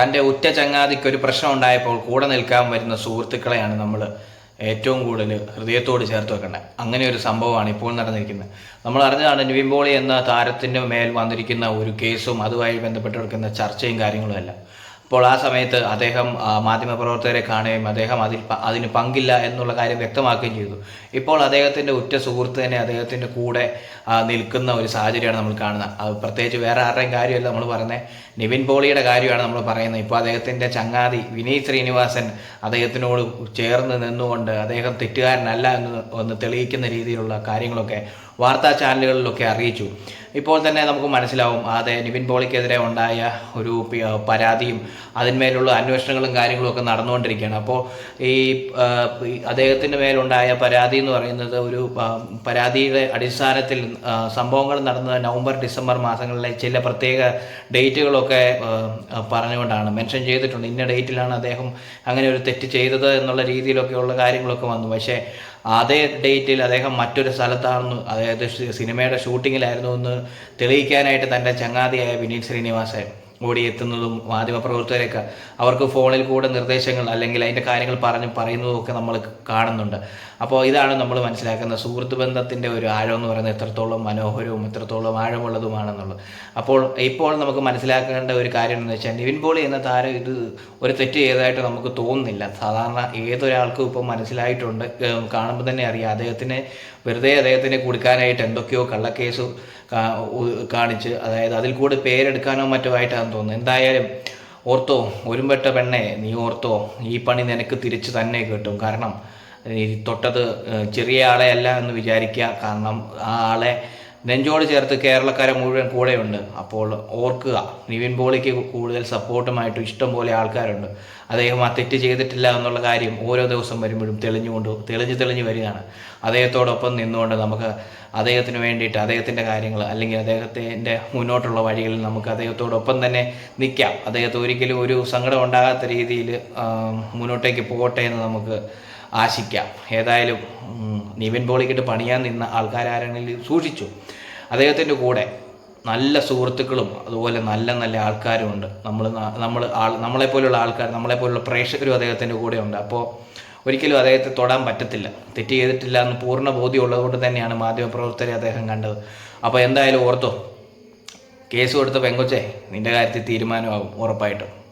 തന്റെ ഉറ്റ ചങ്ങാതിക്ക് ഒരു പ്രശ്നം ഉണ്ടായപ്പോൾ കൂടെ നിൽക്കാൻ വരുന്ന സുഹൃത്തുക്കളെയാണ് നമ്മൾ ഏറ്റവും കൂടുതൽ ഹൃദയത്തോട് ചേർത്ത് വെക്കേണ്ടത്. അങ്ങനെ ഒരു സംഭവമാണ് ഇപ്പോൾ നടന്നിരിക്കുന്നത്. നമ്മൾ അറിഞ്ഞതാണ് നിവിൻ പോളി എന്ന താരത്തിന്റെ മേൽ വന്നിരിക്കുന്ന ഒരു കേസും അതുമായി ബന്ധപ്പെട്ട് കിടക്കുന്ന ചർച്ചയും കാര്യങ്ങളും എല്ലാം. അപ്പോൾ ആ സമയത്ത് അദ്ദേഹം മാധ്യമപ്രവർത്തകരെ കാണുകയും അദ്ദേഹം അതിൽ അതിന് പങ്കില്ല എന്നുള്ള കാര്യം വ്യക്തമാക്കുകയും ചെയ്തു. ഇപ്പോൾ അദ്ദേഹത്തിന്റെ ഉറ്റ സുഹൃത്ത് തന്നെ അദ്ദേഹത്തിന്റെ കൂടെ നിൽക്കുന്ന ഒരു സാഹചര്യമാണ് നമ്മൾ കാണുന്നത്. അത് പ്രത്യേകിച്ച് വേറെ ആരുടെയും കാര്യമല്ല നമ്മൾ പറയുന്നത്. നിവിൻ പോളിയുടെ കാര്യമാണ് നമ്മൾ പറയുന്നത്. ഇപ്പോൾ അദ്ദേഹത്തിന്റെ ചങ്ങാതി വിനീത് ശ്രീനിവാസൻ അദ്ദേഹത്തിനോട് ചേർന്ന് നിന്നുകൊണ്ട് അദ്ദേഹം തെറ്റുകാരനല്ല എന്ന് ഒന്ന് തെളിയിക്കുന്ന രീതിയിലുള്ള കാര്യങ്ങളൊക്കെ വാർത്താ ചാനലുകളിലൊക്കെ അറിയിച്ചു. ഇപ്പോൾ തന്നെ നമുക്ക് മനസ്സിലാവും അതെ നിവിൻ പോളിക്കെതിരെ ഉണ്ടായ ഒരു പരാതിയും അതിന്മേലുള്ള അന്വേഷണങ്ങളും കാര്യങ്ങളും ഒക്കെ നടന്നുകൊണ്ടിരിക്കുകയാണ്. അപ്പോൾ ഈ അദ്ദേഹത്തിന്റെ മേലുണ്ടായ പരാതി എന്ന് പറയുന്നത് ഒരു പരാതിയുടെ അടിസ്ഥാനത്തിൽ സംഭവങ്ങൾ നടന്ന നവംബർ ഡിസംബർ മാസങ്ങളിലെ ചില പ്രത്യേക ഡേറ്റുകളൊക്കെ പറഞ്ഞുകൊണ്ടാണ്. മെൻഷൻ ചെയ്തിട്ടുണ്ട്. ഇന്ന ഡേറ്റിലാണ് അദ്ദേഹം അങ്ങനെ ഒരു തെറ്റ് ചെയ്തത് എന്നുള്ള രീതിയിലൊക്കെയുള്ള കാര്യങ്ങളൊക്കെ വന്നു. പക്ഷേ അതേ ഡേറ്റിൽ അദ്ദേഹം മറ്റൊരു സ്ഥലത്താണെന്ന് അതായത് സിനിമയുടെ ഷൂട്ടിങ്ങിലായിരുന്നു എന്ന് തെളിയിക്കാനായിട്ട് തന്റെ ചങ്ങാതിയായ വിനീത് ശ്രീനിവാസൻ ഓടിയെത്തുന്നതും മാധ്യമപ്രവർത്തകരൊക്കെ അവർക്ക് ഫോണിൽ കൂടെ നിർദ്ദേശങ്ങൾ അല്ലെങ്കിൽ അതിന്റെ കാര്യങ്ങൾ പറഞ്ഞ് പറയുന്നതും ഒക്കെ നമ്മൾ കാണുന്നുണ്ട്. അപ്പോൾ ഇതാണ് നമ്മൾ മനസ്സിലാക്കുന്ന സുഹൃത്ത് ബന്ധത്തിന്റെ ഒരു ആഴം എന്ന് പറയുന്നത് എത്രത്തോളം മനോഹരവും എത്രത്തോളം ആഴമുള്ളതുമാണെന്നുള്ളത്. അപ്പോൾ ഇപ്പോൾ നമുക്ക് മനസ്സിലാക്കേണ്ട ഒരു കാര്യം എന്ന് വെച്ചാൽ നിവിൻ പോളി എന്ന താരം ഇത് ഒരു തെറ്റ് ചെയ്തതായിട്ട് നമുക്ക് തോന്നുന്നില്ല. സാധാരണ ഏതൊരാൾക്കും ഇപ്പോൾ മനസ്സിലായിട്ടുണ്ട്. കാണുമ്പോൾ തന്നെ അറിയാം അദ്ദേഹത്തിന് വെറുതെ അദ്ദേഹത്തിന് കൊടുക്കാനായിട്ട് എന്തൊക്കെയോ കള്ളക്കേസ് കാണിച്ച് അതായത് അതിൽ കൂടെ പേരെടുക്കാനോ മറ്റോ ആയിട്ടാണ് തോന്നുന്നത് എന്തായാലും ഓർത്തോ ഒരുമ്പെട്ട പെണ്ണെ നീ ഓർത്തോ ഈ പണി നിനക്ക് തിരിച്ചു തന്നെ കിട്ടും. കാരണം തൊട്ടത് ചെറിയ ആളെ അല്ല എന്ന് വിചാരിക്കുക. കാരണം ആ ആളെ നെഞ്ചോട് ചേർത്ത് കേരളക്കാരെ മുഴുവൻ കൂടെയുണ്ട്. അപ്പോൾ ഓർക്കുക നിവിൻ പോളിക്ക് കൂടുതൽ സപ്പോർട്ടുമായിട്ട് ഇഷ്ടം പോലെ ആൾക്കാരുണ്ട്. അദ്ദേഹം ആ തെറ്റ് ചെയ്തിട്ടില്ല എന്നുള്ള കാര്യം ഓരോ ദിവസം വരുമ്പോഴും തെളിഞ്ഞുകൊണ്ട് തെളിഞ്ഞ് തെളിഞ്ഞ് വരികയാണ്. അദ്ദേഹത്തോടൊപ്പം നിന്നുകൊണ്ട് നമുക്ക് അദ്ദേഹത്തിന് വേണ്ടിയിട്ട് അദ്ദേഹത്തിന്റെ കാര്യങ്ങൾ അല്ലെങ്കിൽ അദ്ദേഹത്തിന്റെ മുന്നോട്ടുള്ള വഴികളിൽ നമുക്ക് അദ്ദേഹത്തോടൊപ്പം തന്നെ നിൽക്കാം. അദ്ദേഹത്തെ ഒരിക്കലും ഒരു സങ്കടം ഉണ്ടാകാത്ത രീതിയിൽ മുന്നോട്ടേക്ക് പോകട്ടെ എന്ന് നമുക്ക് ആശിക്കാം. ഏതായാലും നിവിൻ പോളിക്കിട്ട് പണിയാൻ നിന്ന ആൾക്കാരാരെങ്കിലും സൂക്ഷിച്ചു. അദ്ദേഹത്തിന്റെ കൂടെ നല്ല സുഹൃത്തുക്കളും അതുപോലെ നല്ല നല്ല ആൾക്കാരും ഉണ്ട്. നമ്മൾ നമ്മൾ ആൾ നമ്മളെപ്പോലുള്ള ആൾക്കാർ നമ്മളെപ്പോലുള്ള പ്രേക്ഷകരും അദ്ദേഹത്തിന്റെ കൂടെ ഉണ്ട്. അപ്പോൾ ഒരിക്കലും അദ്ദേഹത്തെ തൊടാൻ പറ്റത്തില്ല. തെറ്റ് ചെയ്തിട്ടില്ല എന്ന് പൂർണ ബോധ്യം ഉള്ളതുകൊണ്ട് തന്നെയാണ് മാധ്യമപ്രവർത്തകരെ അദ്ദേഹം കണ്ടത്. അപ്പോൾ എന്തായാലും ഓർത്തോ കേസ് കൊടുത്ത പെങ്കൊച്ചേ നിന്റെ കാര്യത്തിൽ തീരുമാനമാകും ഉറപ്പായിട്ടും.